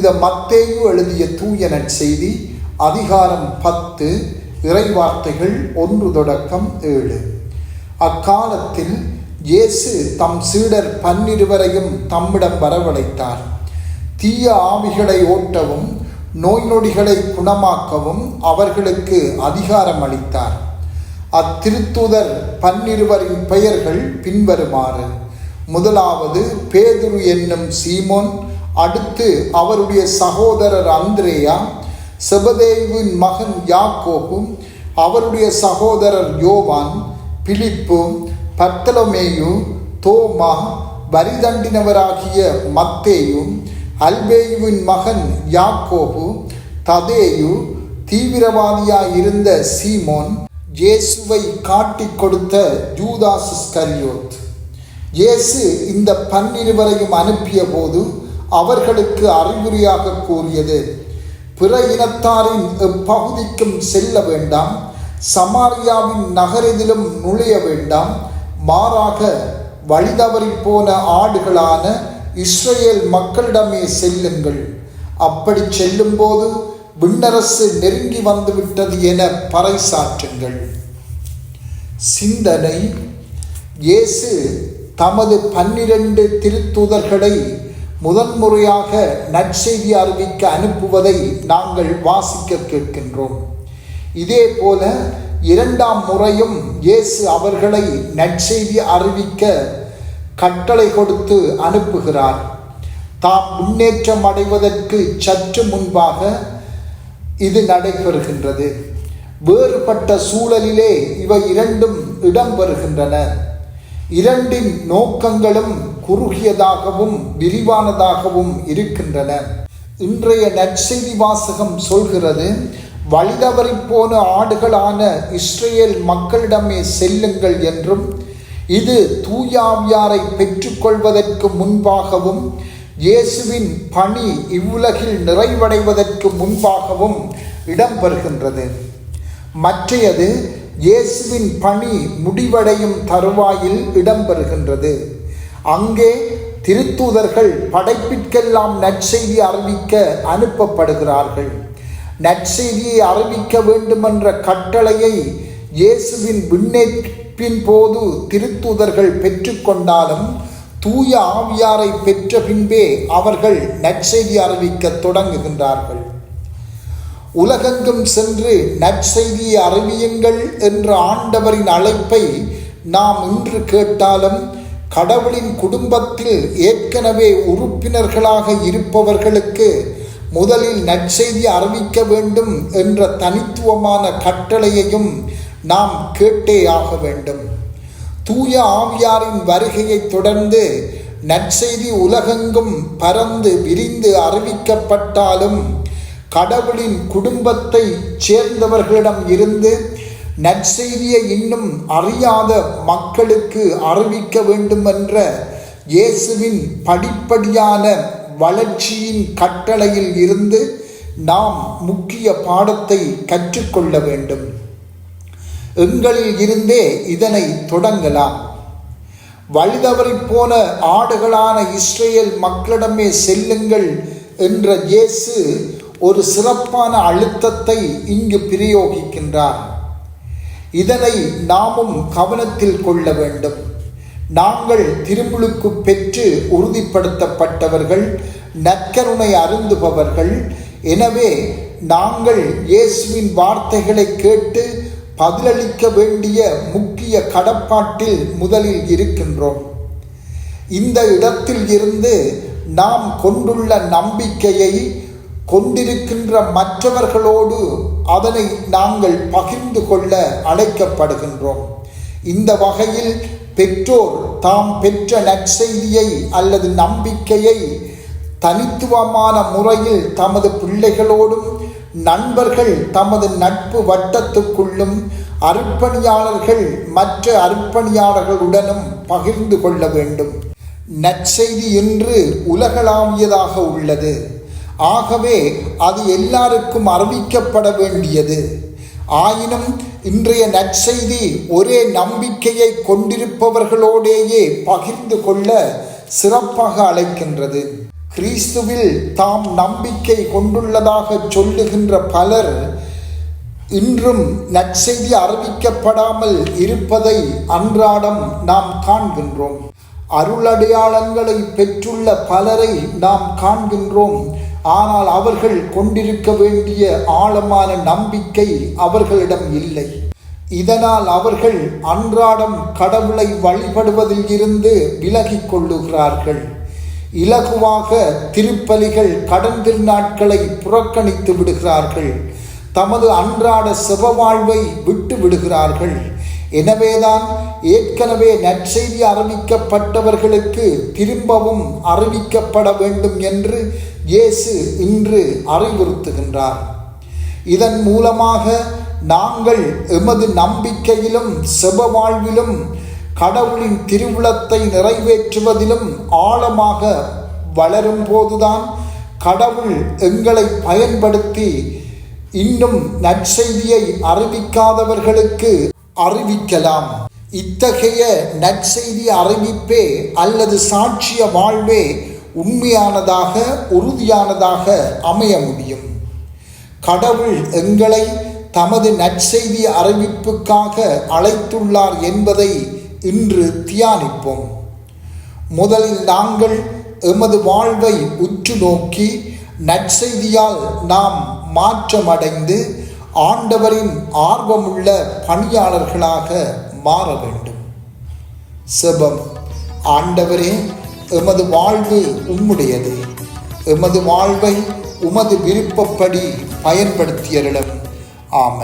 புனித மத்தேயு எழுதிய தூய நற்செய்தி அதிகாரம் பத்து இறைவார்த்தைகள் ஒன்று தொடக்கம் ஏழு. அக்காலத்தில் இயேசு தம் சீடர் பன்னிருவரையும் தம்மிடம் வரவழைத்தார். தீய ஆவிகளை ஓட்டவும் நோய் நொடிகளை குணமாக்கவும் அவர்களுக்கு அதிகாரம் அளித்தார் அத்திருத்துதர் பன்னிருவரின் பெயர்கள் பின்வருமாறு. முதலாவது பேதுரு என்னும் சீமோன் அடுத்து அவருடைய சகோதரர் அந்திரேயா செபதேவின் மகன் யாக்கோபும் அவருடைய சகோதரர் யோவான் பிலிப்பும் பத்தலமேயு தோமா வரிதண்டினவராகிய மத்தேயும் அல்பேயுவின் மகன் யாக்கோபு ததேயு தீவிரவாதியாயிருந்த சீமோன் இயேசுவை காட்டிக் கொடுத்த ஜூதாஸ் ஸ்கரியோத் இயேசு இந்த பன்னிருவரையும் அனுப்பிய போது அவர்களுக்கு அறிகுறியாக கூறியது பிற இனத்தாரின் எப்பகுதிக்கும் செல்ல வேண்டாம் சமாரியாவின் நகரெதிலும் நுழைய வேண்டாம் மாறாக வழிதவறி போன ஆடுகளான இஸ்ரேல் மக்களிடமே செல்லுங்கள். அப்படி செல்லும்போது விண்ணரசு நெருங்கி வந்துவிட்டது என பறைசாற்றுங்கள். சிந்தனை. இயேசு தமது பன்னிரண்டு திருத்துதர்களை முதன்முறையாக நற்செய்தி அறிவிக்க அனுப்புவதை நாங்கள் வாசிக்க கேட்கின்றோம். இதே போல இரண்டாம் முறையும் இயேசு அவர்களை நற்செய்தி அறிவிக்க கட்டளை கொடுத்து அனுப்புகிறார். தாம் முன்னேற்றம் அடைவதற்கு சற்று முன்பாக இது நடைபெறுகின்றது. வேறுபட்ட சூழலிலே இவை இரண்டும் இடம்பெறுகின்றன இரண்டின் நோக்கங்களும் குறுகியதாகவும் விரிவானதாகவும் இருக்கின்றன. இன்றைய நற்செய்தி வாசகம் சொல்கிறது வழிதவறி போன ஆடுகளான இஸ்ரேல் மக்களிடமே செல்லுங்கள் என்றும் இது தூயாவியாரை பெற்றுக்கொள்வதற்கு முன்பாகவும் இயேசுவின் பணி இவ்வுலகில் நிறைவடைவதற்கு முன்பாகவும் இடம்பெறுகின்றது. மற்றையது இயேசுவின் பணி முடிவடையும் தருவாயில் இடம்பெறுகின்றது. அங்கே திருத்தூதர்கள் படைப்பிற்கெல்லாம் நற்செய்தி அறிவிக்க அனுப்பப்படுகிறார்கள். நற்செய்தியை அறிவிக்க வேண்டுமென்ற கட்டளையை இயேசுவின் விண்ணேற்பின் போது திருத்தூதர்கள் பெற்றுக்கொண்டாலும் தூய ஆவியாரை பெற்ற பின்பே அவர்கள் நற்செய்தி அறிவிக்க தொடங்குகின்றார்கள். உலகெங்கும் சென்று நற்செய்தியை அறிவியுங்கள் என்ற ஆண்டவரின் அழைப்பை நாம் இன்று கேட்டாலும் கடவுளின் குடும்பத்தில் ஏற்கனவே உறுப்பினர்களாக இருப்பவர்களுக்கு முதலில் நற்செய்தி அறிவிக்க வேண்டும் என்ற தனித்துவமான கட்டளையையும் நாம் கேட்டே ஆக வேண்டும். தூய ஆவியாரின் வருகையைத் தொடர்ந்து நற்செய்தி உலகெங்கும் பறந்து விரிந்து அறிவிக்கப்பட்டாலும் கடவுளின் குடும்பத்தை சேர்ந்தவர்களிடம் இருந்து நற்செய்தியை இன்னும் அறியாத மக்களுக்கு அறிவிக்க வேண்டுமென்ற இயேசுவின் படிப்படியான வளர்ச்சியின் கட்டளையில் இருந்து நாம் முக்கிய பாடத்தை கற்றுக்கொள்ள வேண்டும். எங்களில் இருந்தே இதனை தொடங்கலாம். வழிதவறி போன ஆடுகளான இஸ்ரேல் மக்களிடமே செல்லுங்கள் என்ற இயேசு ஒரு சிறப்பான அழுத்தத்தை இங்கு பிரயோகிக்கின்றார். இதனை நாமும் கவனத்தில் கொள்ள வேண்டும். நாங்கள் திருமுழுக்கு பெற்று உறுதிப்படுத்தப்பட்டவர்கள் நற்கருணை அருந்துபவர்கள். எனவே நாங்கள் இயேசுவின் வார்த்தைகளை கேட்டு பதிலளிக்க வேண்டிய முக்கிய கடப்பாட்டில் முதலில் இருக்கின்றோம். இந்த இடத்தில் இருந்து நாம் கொண்டுள்ள நம்பிக்கையை கொண்டிருக்கின்ற மற்றவர்களோடு அதனை நாங்கள் பகிர்ந்து கொள்ள அழைக்கப்படுகின்றோம். இந்த வகையில் பெற்றோர் தாம் பெற்ற நற்செய்தியை அல்லது நம்பிக்கையை தனித்துவமான முறையில் தமது பிள்ளைகளோடும் நண்பர்கள் தமது நட்பு வட்டத்துக்குள்ளும் அர்ப்பணியாளர்கள் மற்ற அர்ப்பணியாளர்களுடனும் பகிர்ந்து கொள்ள வேண்டும். நற்செய்தி இன்று உலகளாவியதாக உள்ளது. ஆகவே அது எல்லாருக்கும் அறிவிக்கப்பட வேண்டியது. ஆயினும் இன்றைய நற்செய்தி ஒரே நம்பிக்கையை கொண்டிருப்பவர்களோடேயே பகிர்ந்து கொள்ள சிறப்பாக அழைக்கின்றது. கிறிஸ்துவில் தாம் நம்பிக்கை கொண்டுள்ளதாக சொல்லுகின்ற பலர் இன்றும் நற்செய்தி அறிவிக்கப்படாமல் இருப்பதை அன்றாடம் நாம் காண்கின்றோம். அருளடையாளங்களை பெற்றுள்ள பலரை நாம் காண்கின்றோம். ஆனால் அவர்கள் கொண்டிருக்க வேண்டிய ஆழமான நம்பிக்கை அவர்களிடம் இல்லை. இதனால் அவர்கள் அன்றாடம் கடவுளை வழிபடுவதில் இருந்து விலகிக் கொள்ளுகிறார்கள். இலகுவாக திருப்பலிகள் கடன் திருநாட்களை புறக்கணித்து விடுகிறார்கள். தமது அன்றாட செப வாழ்வை விட்டு விடுகிறார்கள். எனவேதான் ஏற்கனவே நற்செய்தி அறிவிக்கப்பட்டவர்களுக்கு திரும்பவும் அறிவிக்கப்பட வேண்டும் என்று இயேசு இன்று அறிவுறுத்துகின்றார். இதன் மூலமாக நாங்கள் எமது நம்பிக்கையிலும் செப வாழ்விலும் கடவுளின் திருவுளத்தை நிறைவேற்றுவதிலும் ஆழமாக வளரும் போதுதான் கடவுள் எங்களை பயன்படுத்தி இன்னும் நற்செய்தியை அறிவிக்காதவர்களுக்கு அறிவிக்கலாம். இத்தகைய நற்செய்தி அறிவிப்பே அல்லது சாட்சிய வாழ்வே உண்மையானதாக உறுதியானதாக அமைய முடியும். கடவுள் எங்களை தமது நற்செய்தி அறிவிப்புக்காக அழைத்துள்ளார் என்பதை இன்று தியானிப்போம். முதலில் நாங்கள் எமது வாழ்வை உற்று நோக்கி நற்செய்தியால் நாம் மாற்றமடைந்து ஆண்டவரின் ஆர்வமுள்ள பணியாளர்களாக மாற வேண்டும். செபம். ஆண்டவரே எமது வாழ்வு உம்முடையது. எமது வாழ்வை உமது விருப்பப்படி பயன்படுத்தியரிடம் ஆமை